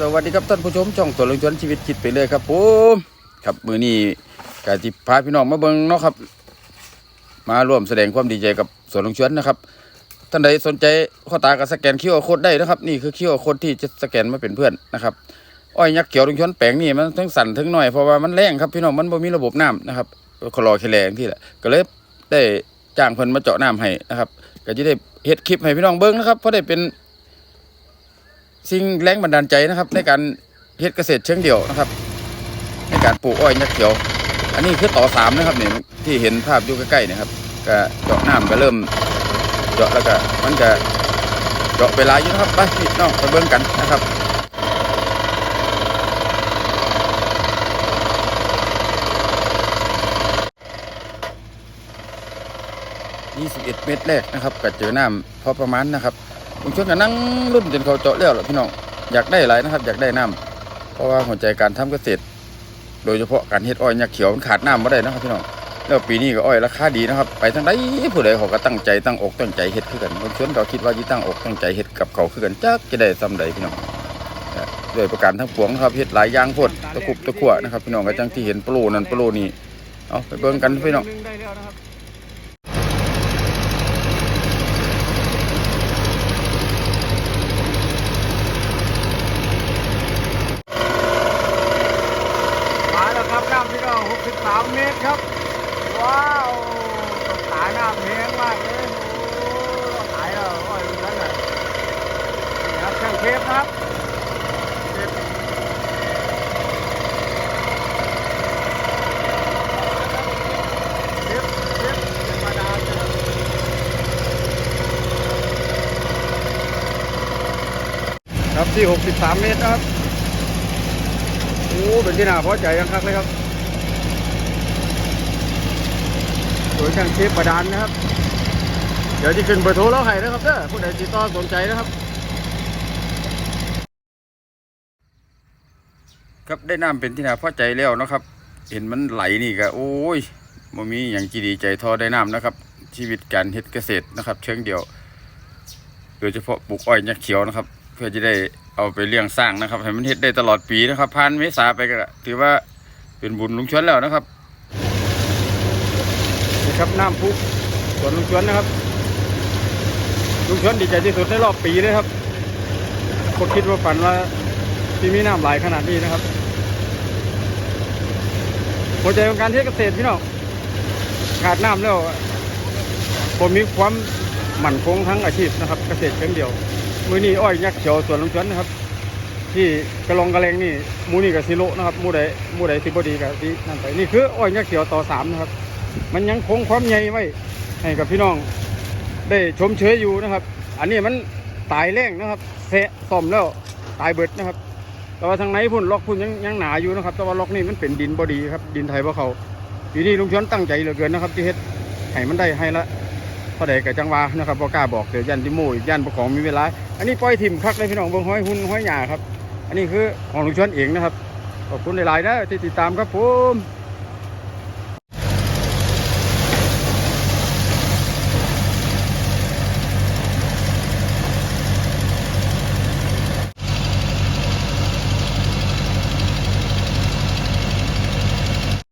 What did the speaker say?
สวัสดีครับท่านผู้ชมช่องตัวลงชวนชีวิตคิดไปเลยครับผมครับมือนี้กาจิพาพี่น้องมาเบิ่งเนาะครับ มาร่วมแสดงความดีใจกับสวนลงชวนนะครับท่านใดสนใจข้อตากับสแกนคิวอาโคดได้นะครับ นี่คือคิวอาโคดที่จะสแกนมาเป็นเพื่อนนะครับอ้อยยักษ์เขียวลงชวนแปลงนี่มันทั้งสั่นทั้งหน่อยเพราะว่ามันแรงครับพี่น้องมันบ่มีระบบน้ำนะครับคลอแคลงที่แหละก็เลยได้จ้างเพิ่นมาเจาะน้ำให้นะครับ ก็จะได้เฮ็ดคลิปให้พี่น้องเบิ่งนะครับเพราะได้เป็น สิ่งแรงบันดาลใจนะครับ ในการเฮ็ดเกษตรเชิงเดี่ยวนะครับ ในการปลูกอ้อยยักษ์เขียว อันนี้คือต่อสามนะครับเนี่ยที่เห็นภาพอยู่ใกล้ๆนะครับก็เจาะน้ำก็เริ่มเจาะแล้วก็มันก็เจาะเวลาอยู่นะครับไปพี่น้องไปเบิ่งกันนะครับ21 เมตรแรกนะครับก็เจอน้ำพอประมาณนะครับ ผมชวนกันนั่งรุ่นจนเขาเจาะแล้วล่ะพี่น้องอยากได้หลายนะครับ อยากได้น้ำเพราะว่าหัวใจการทำเกษตร โดยเฉพาะการเฮ็ดอ้อยยักษ์เขียวมันขาดน้ำไม่ได้นะครับพี่น้องแล้วปีนี้ก็อ้อยราคาดีนะครับ ไปทางใดผู้ใดเขาก็ตั้งใจตั้งอกตั้งใจเฮ็ดคือกันผมชวนก็คิดว่าที่ตั้งอกตั้งใจเฮ็ดกับเขาคือกันจักจะได้ซ้ำใดพี่น้องด้วยประการทั้งปวงนะครับเฮ็ดหลายอย่างพดตะคุบตะกั่วนะครับพี่น้องก็จังที่เห็นโปรนั่นโปรนี่เอาไปเบิ่งกันพี่น้อง ได้แล้วนะครับมาแล้วครับ น้ำพี่น้อง63 เมตรครับ ว้าวต้องสายน้ำแห้งมากเลยโอ้ต้องสายแล้วโอ้ยนั่นน่ะนี่ครับช่างเทปครับเทปเทปเทปธรรมดาเจอครับที่ 63 เมตรครับ โอ้ เป็นที่น่าพอใจยังคักเลยครับ โดยช่างเชฟประดานนะครับ เดี๋ยวจะขึ้นเบอร์โทรแล้วให้นะครับเด้อผู้ใดติดต่อสนใจนะครับ ครับได้น้ำเป็นที่น่าพอใจแล้วนะครับ เห็นมันไหลนี่ก็โอ้ยบ่มีอย่างจีดีใจทอได้น้ำนะครับ ชีวิตการเฮ็ดเกษตรนะครับ เชิงเดียว โดยเฉพาะปลูกอ้อยยักษ์เขียวนะครับ เพื่อจะได้เอาไปเลี้ยงสร้างนะครับให้มันเฮ็ดได้ตลอดปีนะครับผ่านเมษาไปก็ถือว่าเป็นบุญลุงชวนแล้วนะครับ ครับน้ำพุสวนลุงชวนนะครับลุงชวนดีใจที่สุดในรอบปีเลยครับก็คิดว่าฝันว่าที่มีน้ำไหลขนาดนี้นะครับหัวใจของการเทศเกษตรพี่น้องขาดน้ำแล้วผมมีความหมั่นคงทั้งอาชีพนะครับ เกษตรเพียงเดียวมือนี้อ้อยยักษ์เขียวสวนลุงชวนนะครับ ที่กระลองกระเลงนี่มูนี่กับซิโลนะครับมูใดมูใดสิบดีกับที่นั่นไปนี่คืออ้อยยักษ์เขียวต่อสามนะครับ มันยังคงความใหญ่ไว้ให้กับพี่น้อง ได้ชมเชยอยู่นะครับ อันนี้มันตายแรงนะครับแสะซ่อมแล้วตายเบิดนะครับ แต่ว่าทางไหนพุ่นล็อกพุ่นยังยังหนาอยู่นะครับ แต่ว่าล็อกนี่มันเป็นดินบอดีครับ ดินไทยบ่เขาทีนี้ลุงชวนตั้งใจเหลือเกินนะครับ ที่เฮ็ดให้มันได้ให้ละพอได้กับจังหวานะครับบ่กล้าบอกเดี๋ยวยันที่มู่ยันประของมีเวลา อันนี้ปล่อยถิ่มคักเลยพี่น้องเบิ่งห้อยหุ่นห้อยหยาครับ อันนี้คือของลุงชวนเองนะครับขอบคุณหลายๆนะที่ติดตามครับผม